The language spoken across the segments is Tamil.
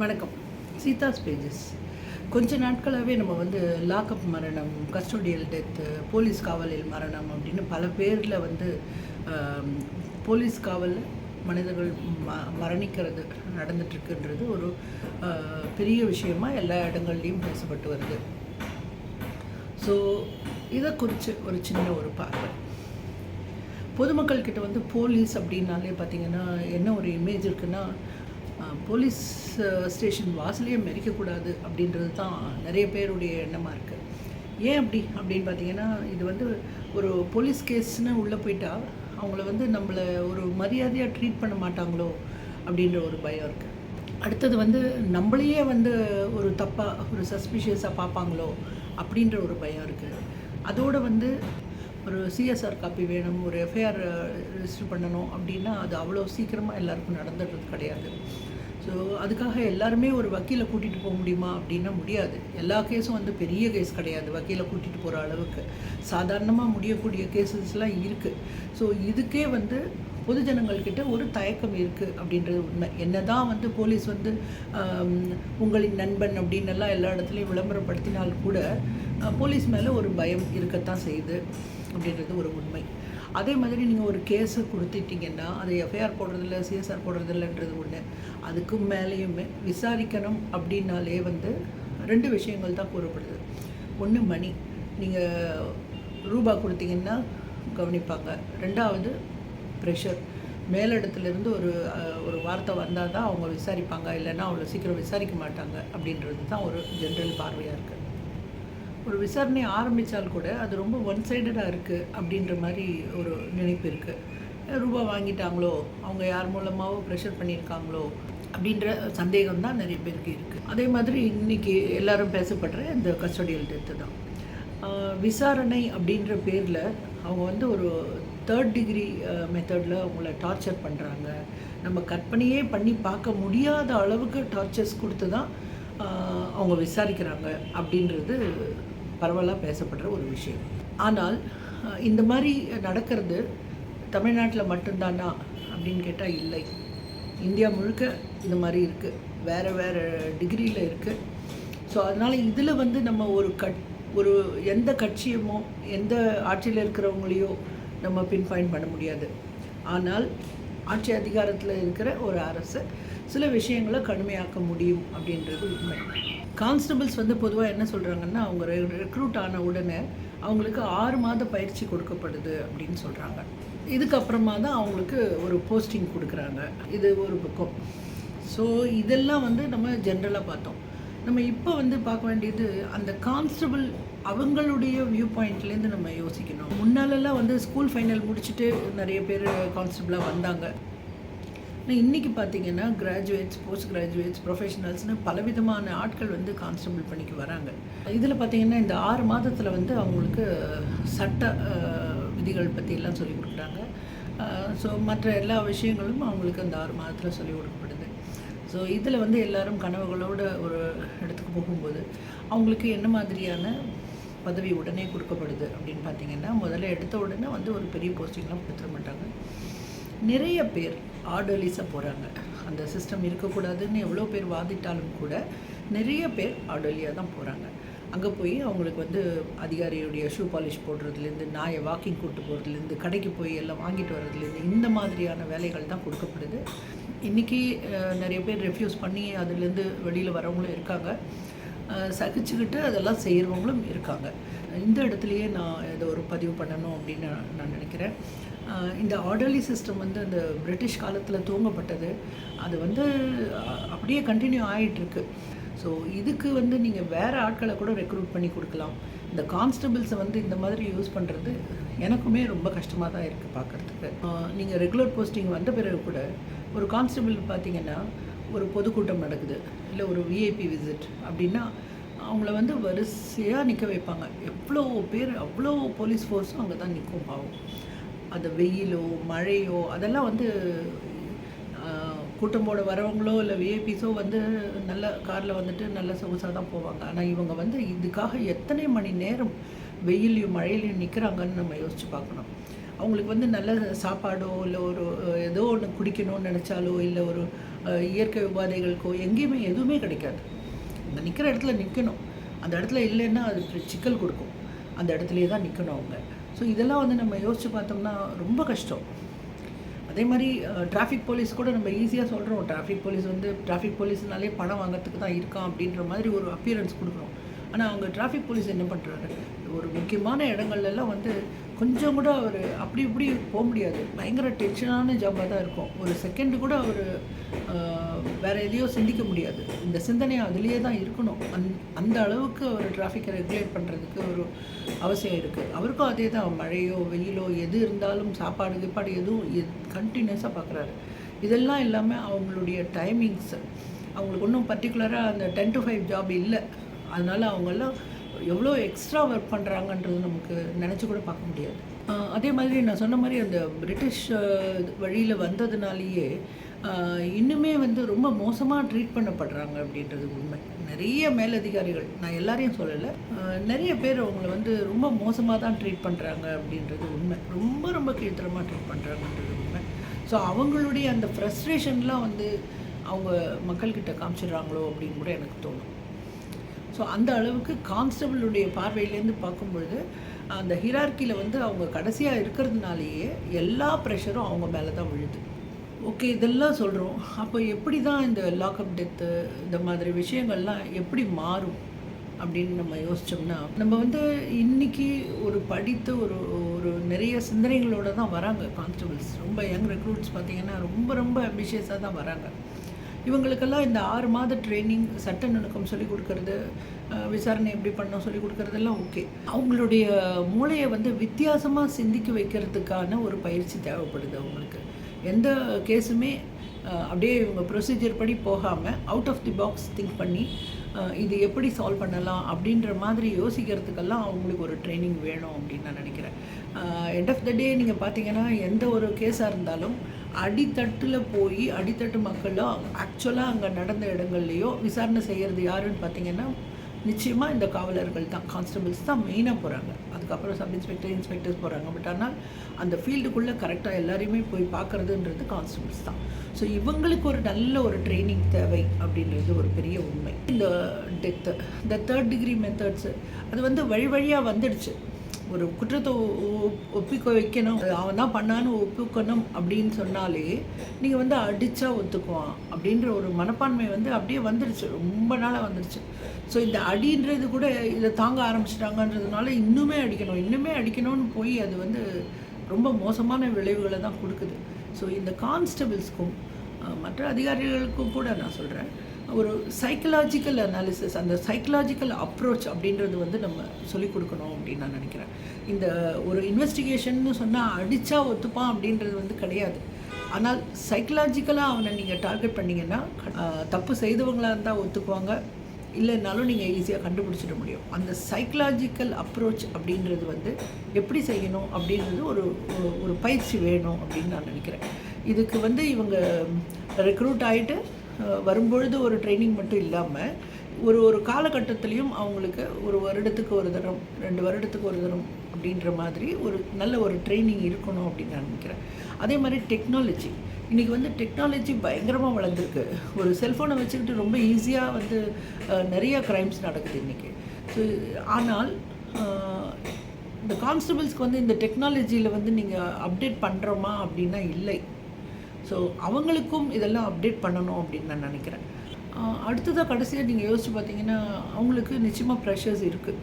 வணக்கம். சீதாஸ் பேஜஸ். கொஞ்ச நாட்களாகவே நம்ம வந்து லாக்அப் மரணம் கஸ்டோடியல் டெத்து போலீஸ் காவலில் மரணம் அப்படின்னு பல பேரில் வந்து போலீஸ் காவலில் மனிதர்கள் ம மரணிக்கிறது நடந்துட்டுருக்குன்றது ஒரு பெரிய விஷயமா எல்லா இடங்கள்லையும் பேசப்பட்டு வருது. ஸோ இதை குறித்து ஒரு சின்ன ஒரு பார்வை. பொதுமக்கள் கிட்ட வந்து போலீஸ் அப்படின்னாலே பார்த்தீங்கன்னா என்ன ஒரு இமேஜ் இருக்குன்னா போலீஸ் ஸ்டேஷன் வாசலையே மெரிக்கக்கூடாது அப்படின்றது தான் நிறைய பேருடைய எண்ணமாக இருக்குது ஏன் அப்படி? அப்படின்னு பார்த்தீங்கன்னா இது வந்து ஒரு போலீஸ் கேஸ்னு உள்ளே போயிட்டா அவங்கள வந்து நம்மளை ஒரு மரியாதையாக ட்ரீட் பண்ண மாட்டாங்களோ அப்படின்ற ஒரு பயம் இருக்குது அடுத்தது வந்து நம்மளையே வந்து ஒரு தப்பாக ஒரு சஸ்பிஷியஸாக பார்ப்பாங்களோ அப்படின்ற ஒரு பயம் இருக்குது அதோடு வந்து ஒரு சிஎஸ்ஆர் காப்பி வேணும் ஒரு எஃப்ஐஆர் ரிஜிஸ்டர் பண்ணணும் அப்படின்னா அது அவ்வளோ சீக்கிரமாக எல்லாருக்கும் நடந்துடுறது கிடையாது. ஸோ அதுக்காக எல்லாருமே ஒரு வக்கீலை கூட்டிகிட்டு போக முடியுமா அப்படின்னா முடியாது. எல்லா கேஸும் வந்து பெரிய கேஸ் கிடையாது. வக்கீலை கூட்டிகிட்டு போகிற அளவுக்கு. சாதாரணமாக முடியக்கூடிய கேசஸ்லாம் இருக்குது ஸோ இதுக்கே வந்து பொதுஜனங்கள்கிட்ட ஒரு தயக்கம் இருக்குது அப்படின்றது உண்மை. என்ன தான் வந்து போலீஸ் வந்து உங்களின் நண்பன் அப்படின்னு எல்லாம் எல்லா இடத்துலையும் விளம்பரப்படுத்தினால் கூட போலீஸ் மேலே ஒரு பயம் இருக்கத்தான் செய்யுது அப்படின்றது ஒரு உண்மை. அதே மாதிரி நீங்கள் ஒரு கேஸை கொடுத்துட்டிங்கன்னா அதை எஃப்ஐஆர் போடுறதில்ல சிஎஸ்ஆர் போடுறதில்லன்றது ஒன்று அதுக்கும் மேலேயுமே விசாரிக்கணும் அப்படின்னாலே வந்து ரெண்டு விஷயங்கள் தான் கூறப்படுது. ஒன்று மணி. நீங்கள் ரூபா கொடுத்தீங்கன்னா கவனிப்பாங்க. ரெண்டாவது ப்ரெஷர் மேலிடத்துலேருந்து ஒரு ஒரு வார்த்தை வந்தால் தான் அவங்க விசாரிப்பாங்க. இல்லைன்னா அவ்வளோ சீக்கிரம் விசாரிக்க மாட்டாங்க அப்படின்றது தான் ஒரு ஜென்ரல் பார்வையாக இருக்குது ஒரு விசாரணை ஆரம்பித்தால் கூட அது ரொம்ப ஒன் சைடடாக இருக்குது அப்படின்ற மாதிரி ஒரு நினைப்பு இருக்குது ரூபா வாங்கிட்டாங்களோ அவங்க யார் மூலமாகவும் ப்ரெஷர் பண்ணியிருக்காங்களோ அப்படின்ற சந்தேகம் தான் நிறைய பேருக்கு இருக்குது அதே மாதிரி இன்னைக்கு எல்லாரும் பேசப்படுற இந்த கஸ்டடியல் டெத்து தான். விசாரணை அப்படின்ற பேரில் அவங்க வந்து ஒரு தேர்ட் டிகிரி மெத்தடில் அவங்கள டார்ச்சர் பண்ணுறாங்க நம்ம கற்பனையே பண்ணி பார்க்க முடியாத அளவுக்கு டார்ச்சர்ஸ் கொடுத்து தான் அவங்க விசாரிக்கிறாங்க அப்படின்றது பரவலாக பேசப்படுற ஒரு விஷயம். ஆனால் இந்த மாதிரி நடக்கிறது தமிழ்நாட்டில் மட்டும்தானா அப்படின்னு கேட்டால் இல்லை. இந்தியா முழுக்க இந்த மாதிரி இருக்குது வேறு வேறு டிகிரியில் இருக்குது ஸோ அதனால் இதில் வந்து நம்ம ஒரு கட் ஒரு எந்த கட்சியுமோ எந்த ஆட்சியில் இருக்கிறவங்களையோ நம்ம பின் பாயிண்ட் பண்ண முடியாது. ஆனால் ஆட்சி அதிகாரத்தில் இருக்கிற ஒரு அரசு சில விஷயங்களை கடுமையாக்க முடியும் அப்படின்றது உண்மை. கான்ஸ்டபிள்ஸ் வந்து பொதுவாக என்ன சொல்கிறாங்கன்னா அவங்க ரெக்ரூட் ஆன உடனே அவங்களுக்கு ஆறு மாத பயிற்சி கொடுக்கப்படுது அப்படின்னு சொல்கிறாங்க இதுக்கப்புறமா தான் அவங்களுக்கு ஒரு போஸ்டிங் கொடுக்குறாங்க. இது ஒரு பக்கம். ஸோ இதெல்லாம் வந்து நம்ம ஜென்ரலாக பார்த்தோம். நம்ம இப்போ வந்து பார்க்க வேண்டியது அந்த கான்ஸ்டபிள் அவங்களுடைய வியூ பாயிண்ட்லேருந்து நம்ம யோசிக்கணும். முன்னாலெல்லாம் வந்து ஸ்கூல் ஃபைனல் முடிச்சுட்டு நிறைய பேர் கான்ஸ்டபிளாக வந்தாங்க. ஆனால் இன்றைக்கி பார்த்தீங்கன்னா கிராஜுவேட்ஸ் போஸ்ட் கிராஜுவேட்ஸ் ப்ரொஃபஷனல்ஸ்னு பலவிதமான ஆட்கள் வந்து கான்ஸ்டபிள் பணிக்கு வராங்க. இதில் பார்த்தீங்கன்னா இந்த ஆறு மாதத்தில் வந்து அவங்களுக்கு சட்ட விதிகள் பற்றியெல்லாம் சொல்லி கொடுக்குறாங்க. ஸோ மற்ற எல்லா விஷயங்களும் அவங்களுக்கு அந்த ஆறு மாதத்தில் சொல்லி கொடுக்கப்படுது. ஸோ இதில் வந்து எல்லாரும் கனவுகளோட ஒரு இடத்துக்கு போகும்போது அவங்களுக்கு என்ன மாதிரியான பதவி உடனே கொடுக்கப்படுது அப்படின்னு பார்த்தீங்கன்னா முதல்ல எடுத்த உடனே வந்து ஒரு பெரிய போஸ்டிங்லாம் கொடுத்துட மாட்டாங்க. நிறைய பேர் ஆர்டர்லீஸாக போகிறாங்க அந்த சிஸ்டம் இருக்கக்கூடாதுன்னு எவ்வளோ பேர் வாதிட்டாலும் கூட நிறைய பேர் ஆர்டர்லியாக தான் போகிறாங்க அங்கே போய் அவங்களுக்கு வந்து அதிகாரியுடைய ஷூ பாலிஷ் போடுறதுலேருந்து நாயை வாக்கிங் கூட்டு போகிறதுலேருந்து கடைக்கு போய் எல்லாம் வாங்கிட்டு வர்றதுலேருந்து இந்த மாதிரியான வேலைகள் தான் கொடுக்கப்படுது. இன்றைக்கி நிறைய பேர் ரெஃப்யூஸ் பண்ணி அதுலேருந்து வெளியில் வரவங்களும் இருக்காங்க. சகிச்சுக்கிட்டு அதெல்லாம் செய்கிறவங்களும் இருக்காங்க. இந்த இடத்துலையே நான் இதை ஒரு பதிவு பண்ணணும் அப்படின்னு நான் நான் நினைக்கிறேன். இந்த ஆர்டர்லி சிஸ்டம் வந்து அந்த பிரிட்டிஷ் காலத்தில் தூங்கப்பட்டது. அது வந்து அப்படியே கண்டினியூ ஆகிட்டுருக்கு ஸோ இதுக்கு வந்து நீங்கள் வேறு ஆட்களை கூட ரெக்ரூட் பண்ணி கொடுக்கலாம். இந்த கான்ஸ்டபிள்ஸை வந்து இந்த மாதிரி யூஸ் பண்ணுறது எனக்குமே ரொம்ப கஷ்டமாக தான் இருக்குது பார்க்குறதுக்கு நீங்கள் ரெகுலர் போஸ்டிங் வந்த பிறகு கூட ஒரு கான்ஸ்டபிள் பார்த்தீங்கன்னா ஒரு பொதுக்கூட்டம் நடக்குது. இல்லை ஒரு விஐபி விசிட் அப்படின்னா அவங்கள வந்து வரிசையாக நிற்க வைப்பாங்க. எவ்வளோ பேர் அவ்வளோ போலீஸ் ஃபோர்ஸும் அங்கே தான் நிற்கும் பாவம். அந்த வெயிலோ மழையோ அதெல்லாம் வந்து கூட்டம்போட கூட்டம் போட வரவங்களோ இல்லை விஐபிஸோ வந்து நல்ல காரில் வந்துட்டு நல்ல சொகுசாக தான் போவாங்க. ஆனால் இவங்க வந்து இதுக்காக எத்தனை மணி நேரம் வெயிலையும் மழையிலையும் நிற்கிறாங்கன்னு நம்ம யோசிச்சு பார்க்கணும். அவங்களுக்கு வந்து நல்ல சாப்பாடோ இல்லை ஒரு ஏதோ ஒன்று குடிக்கணும்னு நினச்சாலோ இல்லை ஒரு இயற்கை உபாதைகளுக்கோ எங்கேயுமே எதுவுமே கிடைக்காது. அந்த நிற்கிற இடத்துல நிற்கணும் அந்த இடத்துல இல்லைன்னா அது சிக்கல் கொடுக்கும். அந்த இடத்துலையே தான் நிற்கணும் அவங்க. ஸோ இதெல்லாம் வந்து நம்ம யோசித்து பார்த்தோம்னா ரொம்ப கஷ்டம். அதே மாதிரி டிராஃபிக் போலீஸ் கூட நம்ம ஈஸியாக சொல்கிறோம் டிராஃபிக் போலீஸ் வந்து டிராஃபிக் போலீஸ்னாலே பணம் வாங்குறதுக்கு தான் இருக்கான் அப்படின்ற மாதிரி ஒரு அப்பியரன்ஸ் கொடுக்குறோம். ஆனால் அவங்க டிராஃபிக் போலீஸ் என்ன பண்ணுறாரு ஒரு முக்கியமான இடங்கள்லாம் வந்து கொஞ்சம் கூட அவர் அப்படி இப்படி போக முடியாது. பயங்கர டென்ஷனான ஜாபாக தான் இருக்கும். ஒரு செகண்டு கூட அவர் வேறு எதையோ சிந்திக்க முடியாது. இந்த சிந்தனை அதுலேயே தான் இருக்கணும். அந் அந்த அளவுக்கு ஒரு டிராஃபிக்கை ரெகுலேட் பண்ணுறதுக்கு ஒரு அவசியம் இருக்குது அவருக்கும் அதே தான். மழையோ வெயிலோ எது இருந்தாலும் சாப்பாடு கீப்பாடு எதுவும் கண்டினியூஸாக பார்க்குறாரு இதெல்லாம் இல்லாமல் அவங்களுடைய டைமிங்ஸ் அவங்களுக்கு ஒன்றும் பர்டிகுலராக அந்த டென் டு ஃபைவ் ஜாப் இல்லை. அதனால் அவங்கெல்லாம் எவ்வளோ எக்ஸ்ட்ரா ஒர்க் பண்ணுறாங்கன்றது நமக்கு நினச்சி கூட பார்க்க முடியாது. அதே மாதிரி நான் சொன்ன மாதிரி அந்த பிரிட்டிஷ் வழியில் வந்ததுனாலேயே இன்னுமே வந்து ரொம்ப மோசமாக ட்ரீட் பண்ணப்படுறாங்க அப்படின்றது உண்மை. நிறைய மேலதிகாரிகள் நான் எல்லாரையும் சொல்லலை நிறைய பேர் அவங்கள வந்து ரொம்ப மோசமாக தான் ட்ரீட் பண்ணுறாங்க அப்படின்றது உண்மை. ரொம்ப ரொம்ப கீழ்த்தரமாக ட்ரீட் பண்ணுறாங்கன்றது உண்மை. ஸோ அவங்களுடைய அந்த ஃப்ரஸ்ட்ரேஷன்லாம் வந்து அவங்க மக்கள்கிட்ட காமிச்சிடுறாங்களோ அப்படின்னு கூட எனக்கு தோணும். ஸோ அந்த அளவுக்கு கான்ஸ்டபிளுடைய பார்வையிலேருந்து பார்க்கும்பொழுது அந்த ஹிரார்க்கியில் வந்து அவங்க கடைசியாக இருக்கிறதுனாலேயே எல்லா ப்ரெஷரும் அவங்க மேலே தான் விழுது. ஓகே இதெல்லாம் சொல்கிறோம் அப்போ எப்படி தான் இந்த லாக்அப் டெத்து இந்த மாதிரி விஷயங்கள்லாம் எப்படி மாறும் அப்படின்னு நம்ம யோசித்தோம்னா நம்ம வந்து இன்னைக்கு ஒரு படித்து ஒரு ஒரு நிறைய சிந்தனைகளோடு தான் வராங்க கான்ஸ்டபிள்ஸ் ரொம்ப யங் ரெக்ரூட்ஸ் பார்த்திங்கன்னா ரொம்ப ரொம்ப அம்பிஷியஸாக தான் வராங்க. இவங்களுக்கெல்லாம் இந்த ஆறு மாத ட்ரைனிங் சட்ட நுணுக்கம் சொல்லிக் கொடுக்கறது விசாரணை எப்படி பண்ணோம் சொல்லிக் கொடுக்கறதெல்லாம் ஓகே அவங்களுடைய மூளையை வந்து வித்தியாசமாக சிந்திக்க வைக்கிறதுக்கான ஒரு பயிற்சி தேவைப்படுது அவங்களுக்கு. எந்த கேஸுமே அப்படியே இவங்க ப்ரொசீஜர் படி போகாமல் out of the box think பண்ணி இது எப்படி சால்வ் பண்ணலாம் அப்படின்ற மாதிரி யோசிக்கிறதுக்கெல்லாம் அவங்களுக்கு ஒரு ட்ரைனிங் வேணும் அப்படின்னு நான் நினைக்கிறேன். எண்ட் ஆஃப் த டே நீங்கள் பார்த்தீங்கன்னா எந்த ஒரு கேஸாக இருந்தாலும் அடித்தட்டில் போய் அடித்தட்டு மக்களும் ஆக்சுவலாக அங்கே நடந்த இடங்கள்லையோ விசாரணை செய்கிறது யாருன்னு பார்த்தீங்கன்னா நிச்சயமாக இந்த காவலர்கள் தான் கான்ஸ்டபிள்ஸ் தான் மெயினாக போகிறாங்க அதுக்கப்புறம் சப் இன்ஸ்பெக்டர் இன்ஸ்பெக்டர்ஸ் போகிறாங்க பட் ஆனால் அந்த ஃபீல்டுக்குள்ளே கரெக்டாக எல்லாரையுமே போய் பார்க்குறதுன்றது கான்ஸ்டபிள்ஸ் தான். ஸோ இவங்களுக்கு ஒரு நல்ல ஒரு ட்ரைனிங் தேவை அப்படின்றது ஒரு பெரிய உண்மை. இந்த டெத்து இந்த தேர்ட் டிகிரி மெத்தட்ஸு அது வந்து வழி வழியாக வந்துடுச்சு. ஒரு குற்றத்தை ஒப்பிக்க வைக்கணும். அவன் தான் பண்ணான்னு ஒப்புக்கணும் அப்படின்னு சொன்னாலே நீங்கள் வந்து அடித்தா ஒத்துக்குவான் அப்படின்ற ஒரு மனப்பான்மை வந்து அப்படியே வந்துடுச்சு ரொம்ப நாளாக வந்துடுச்சு ஸோ இந்த அடின்றது கூட இதை தாங்க ஆரம்பிச்சிட்டாங்கன்றதுனால இன்னுமே அடிக்கணும். இன்னுமே அடிக்கணும்னு போய் அது வந்து ரொம்ப மோசமான விளைவுகளை தான் கொடுக்குது. ஸோ இந்த கான்ஸ்டபிள்ஸ்க்கும் மற்ற அதிகாரிகளுக்கும் கூட நான் சொல்கிறேன் ஒரு சைக்கலாஜிக்கல் அனாலிசிஸ் அந்த சைக்கலாஜிக்கல் அப்ரோச் அப்படின்றது வந்து நம்ம சொல்லிக் கொடுக்கணும் அப்படின்னு நான் நினைக்கிறேன். இந்த ஒரு இன்வெஸ்டிகேஷன்னு சொன்னால் அடித்தா ஒத்துப்பான் அப்படின்றது வந்து கிடையாது. ஆனால் சைக்கலாஜிக்கலாக அவனை நீங்கள் டார்கெட் பண்ணிங்கன்னா தப்பு செய்தவங்களாக இருந்தால் ஒத்துக்குவாங்க. இல்லைனாலும் நீங்கள் ஈஸியாக கண்டுபிடிச்சிட முடியும். அந்த சைக்கலாஜிக்கல் அப்ரோச் அப்படின்றது வந்து எப்படி செய்யணும் அப்படின்றது ஒரு- ஒரு பயிற்சி வேணும் அப்படின்னு நான் நினைக்கிறேன். இதுக்கு வந்து இவங்க ரெக்ரூட் ஆகிட்டு வரும்பொழுது ஒரு ட்ரைனிங் மட்டும் இல்லாமல் ஒரு ஒரு காலகட்டத்திலையும் அவங்களுக்கு ஒரு வருடத்துக்கு ஒரு தரம் ரெண்டு வருடத்துக்கு ஒரு தரம் அப்படின்ற மாதிரி ஒரு நல்ல ஒரு ட்ரைனிங் இருக்கணும் அப்படின்னு நான் நினைக்கிறேன். அதே மாதிரி டெக்னாலஜி இன்றைக்கி வந்து டெக்னாலஜி பயங்கரமாக வளர்ந்துருக்கு. ஒரு செல்ஃபோனை வச்சுக்கிட்டு ரொம்ப ஈஸியாக வந்து நிறையா நிறைய க்ரைம்ஸ் நடக்குது இன்றைக்கி ஸோ ஆனால் இந்த கான்ஸ்டபிள்ஸ்க்கு வந்து இந்த டெக்னாலஜியில் வந்து நீங்கள் அப்டேட் பண்ணுறோமா அப்படின்னா இல்லை. ஸோ அவங்களுக்கும் இதெல்லாம் அப்டேட் பண்ணணும் அப்படின்னு நான் நினைக்கிறேன். அடுத்ததாக கடைசியாக நீங்கள் யோசிச்சு பார்த்தீங்கன்னா அவங்களுக்கு நிச்சயமாக ப்ரெஷர்ஸ் இருக்குது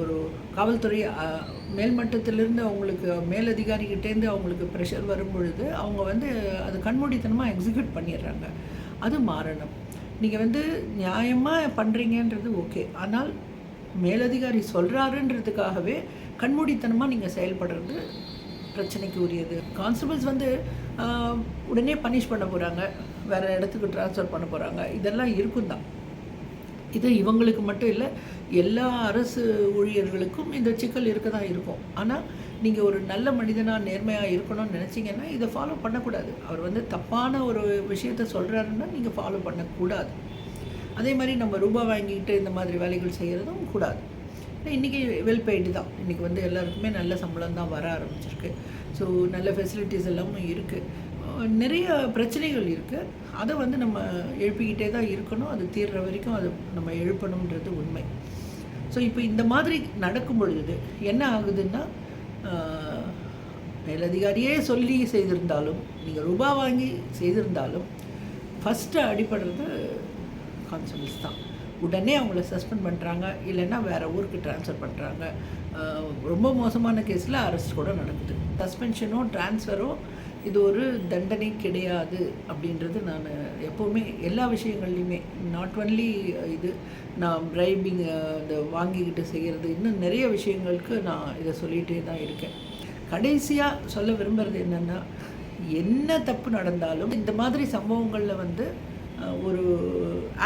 ஒரு காவல்துறை மேல்மட்டத்திலிருந்து அவங்களுக்கு மேலதிகாரிகிட்டேருந்து அவங்களுக்கு ப்ரெஷர் வரும் பொழுது அவங்க வந்து அது கண்மூடித்தனமாக எக்ஸிக்யூட் பண்ணிடுறாங்க. அது மாறணும். நீங்கள் வந்து நியாயமாக பண்ணுறீங்கன்றது ஓகே ஆனால் மேலதிகாரி சொல்கிறாருன்றதுக்காகவே கண்மூடித்தனமாக நீங்கள் செயல்படுறது பிரச்சனைக்கு உரியது. கான்ஸ்டபிள்ஸ் வந்து உடனே பனிஷ் பண்ண போகிறாங்க வேறு இடத்துக்கு ட்ரான்ஸ்ஃபர் பண்ண போகிறாங்க இதெல்லாம் இருக்கும் தான் இது இவங்களுக்கு மட்டும் இல்லை எல்லா அரசு ஊழியர்களுக்கும் இந்த சிக்கல் இருக்க தான் இருக்கும். ஆனால் நீங்கள் ஒரு நல்ல மனிதனாக நேர்மையாக இருக்கணும்னு நினச்சிங்கன்னா இதை ஃபாலோ பண்ணக்கூடாது. அவர் வந்து தப்பான ஒரு விஷயத்த சொல்கிறாருன்னா நீங்கள் ஃபாலோ பண்ணக்கூடாது. அதே மாதிரி நம்ம ரூபா வாங்கிக்கிட்டு இந்த மாதிரி வேலைகள் செய்கிறதும் கூடாது. இன்றைக்கி வெல் பெய்டு தான். இன்றைக்கி வந்து எல்லாருக்குமே நல்ல சம்பளம் தான் வர ஆரம்பிச்சிருக்கு. ஸோ நல்ல ஃபெசிலிட்டிஸ் எல்லாமும் இருக்குது நிறைய பிரச்சனைகள் இருக்குது அதை வந்து நம்ம எழுப்பிக்கிட்டே தான் இருக்கணும். அது தீர்ற வரைக்கும் அது நம்ம எழுப்பணுன்றது உண்மை. ஸோ இப்போ இந்த மாதிரி நடக்கும் பொழுது என்ன ஆகுதுன்னா மேலதிகாரியே சொல்லி செய்திருந்தாலும் நீங்கள் ரூபா வாங்கி செய்திருந்தாலும் ஃபஸ்ட்டு அடிப்படுறது கான்ஸ்டபிள்ஸ் தான். உடனே அவங்கள சஸ்பெண்ட் பண்ணுறாங்க இல்லைன்னா வேறு ஊருக்கு ட்ரான்ஸ்ஃபர் பண்ணுறாங்க ரொம்ப மோசமான கேஸில் அரெஸ்ட் கூட நடக்குது. சஸ்பென்ஷனோ ட்ரான்ஸ்ஃபரோ இது ஒரு தண்டனை கிடையாது அப்படின்றது நான் எப்போவுமே எல்லா விஷயங்கள்லையுமே நாட் ஒன்லி இது நான் பிரைபிங் இந்த வாங்கிக்கிட்டு செய்கிறது இன்னும் நிறைய விஷயங்களுக்கு நான் இதை சொல்லிகிட்டே தான் இருக்கேன். கடைசியாக சொல்ல விரும்புகிறது என்னென்னா என்ன தப்பு நடந்தாலும் இந்த மாதிரி சம்பவங்களில் வந்து ஒரு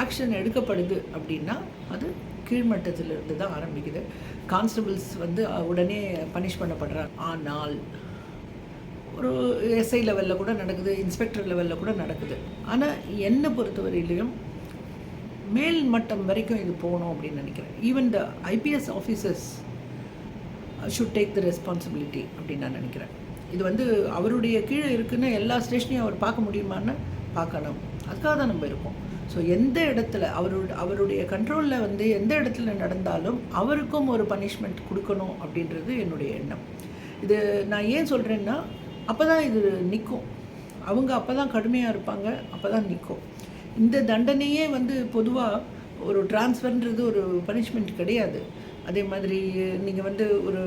ஆக்ஷன் எடுக்கப்படுது அப்படின்னா அது கீழ்மட்டத்திலிருந்து தான் ஆரம்பிக்குது. கான்ஸ்டபிள்ஸ் வந்து உடனே பனிஷ் பண்ணப்படுறாங்க. ஆனால் எஸ்ஐ லெவலில் கூட நடக்குது இன்ஸ்பெக்டர் லெவலில் கூட நடக்குது. ஆனால் என்னை பொறுத்தவரையிலையும் மேல் மட்டம் வரைக்கும் இது போகணும் அப்படின்னு நினைக்கிறேன். Even the IPS officers should take the responsibility அப்படின்னு நான் நினைக்கிறேன். இது வந்து அவருடைய கீழே இருக்குன்னு எல்லா ஸ்டேஷனையும் அவர் பார்க்க முடியுமான்னு பார்க்கணும் அதுக்காக தான் நம்ம இருக்கோம். ஸோ எந்த இடத்துல அவருடைய அவருடைய கண்ட்ரோலில் வந்து எந்த இடத்துல நடந்தாலும் அவருக்கும் ஒரு பனிஷ்மெண்ட் கொடுக்கணும் அப்படின்றது என்னுடைய எண்ணம். இது நான் ஏன் சொல்கிறேன்னா அப்போ தான் இது நிற்கும் அவங்க அப்போ தான் கடுமையாக இருப்பாங்க அப்போ தான் நிற்கும் இந்த தண்டனையே வந்து பொதுவாக ஒரு டிரான்ஸ்ஃபர்ன்றது ஒரு பனிஷ்மெண்ட் கிடையாது. அதே மாதிரி நீங்கள் வந்து ஒரு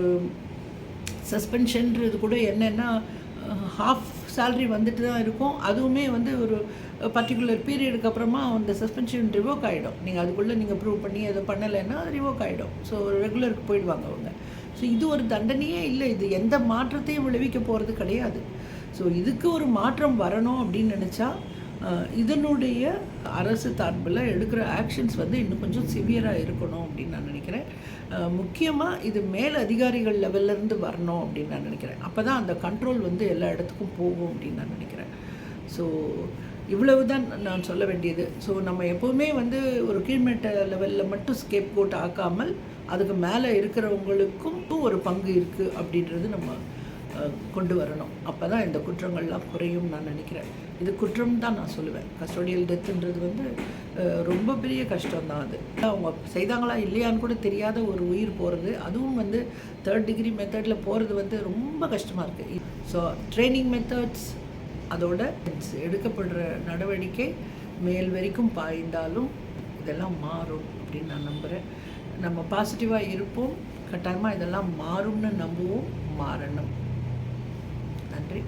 சஸ்பென்ஷன்றது கூட என்னென்னா ஹாஃப் சேல்ரி வந்துட்டு தான் இருக்கும். அதுவுமே வந்து ஒரு பர்டிகுலர் பீரியடுக்கு அப்புறமா அந்த சஸ்பென்ஷன் ரிவோக் ஆகிடும் நீங்கள் அதுக்குள்ளே நீங்கள் ப்ரூவ் பண்ணி அதை பண்ணலைன்னா அது ரிவோக் ஆகிடும் ஸோ ரெகுலருக்கு போயிடுவாங்க அவங்க. ஸோ இது ஒரு தண்டனையே இல்லை. இது எந்த மாற்றத்தையும் விளைவிக்க போகிறது கிடையாது. ஸோ இதுக்கு ஒரு மாற்றம் வரணும் அப்படின்னு நினச்சா இதனுடைய அரசு சார்பில் எடுக்கிற ஆக்ஷன்ஸ் வந்து இன்னும் கொஞ்சம் சிவியராக இருக்கணும் அப்படின்னு நான் நினைக்கிறேன். முக்கியமாக இது மேல் அதிகாரிகள் லெவல்லேருந்து இருந்து வரணும் அப்படின்னு நான் நினைக்கிறேன். அப்போ தான் அந்த கண்ட்ரோல் வந்து எல்லா இடத்துக்கும் போகும் அப்படின்னு நான் நினைக்கிறேன். ஸோ இவ்வளவு தான் நான் சொல்ல வேண்டியது. ஸோ நம்ம எப்போவுமே வந்து ஒரு கீழ்மட்ட லெவலில் மட்டும் ஸ்கேப் கோட் ஆக்காமல் அதுக்கு மேலே இருக்கிறவங்களுக்கும் ஒரு பங்கு இருக்குது அப்படின்றது நம்ம கொண்டு வரணும். அப்போ தான் இந்த குற்றங்கள்லாம் குறையும் நான் நினைக்கிறேன். இது குற்றம் தான் நான் சொல்லுவேன். கஸ்டோடியல் டெத்துன்றது வந்து ரொம்ப பெரிய கஷ்டம் தான் அது. அவங்க செய்தாங்களா இல்லையான்னு கூட தெரியாத ஒரு உயிர் போகிறது அதுவும் வந்து தேர்ட் டிகிரி மெத்தடில் போகிறது வந்து ரொம்ப கஷ்டமாக இருக்குது ஸோ ட்ரைனிங் மெத்தட்ஸ் அதோட எடுக்கப்படுற நடவடிக்கை மேல் வரைக்கும் பாய்ந்தாலும் இதெல்லாம் மாறும் அப்படின்னு நான் நம்புகிறேன் நம்ம பாசிட்டிவாக இருப்போம். கட்டாயமாக இதெல்லாம் மாறும்னு நம்புவோம். மாறணும். நன்றி.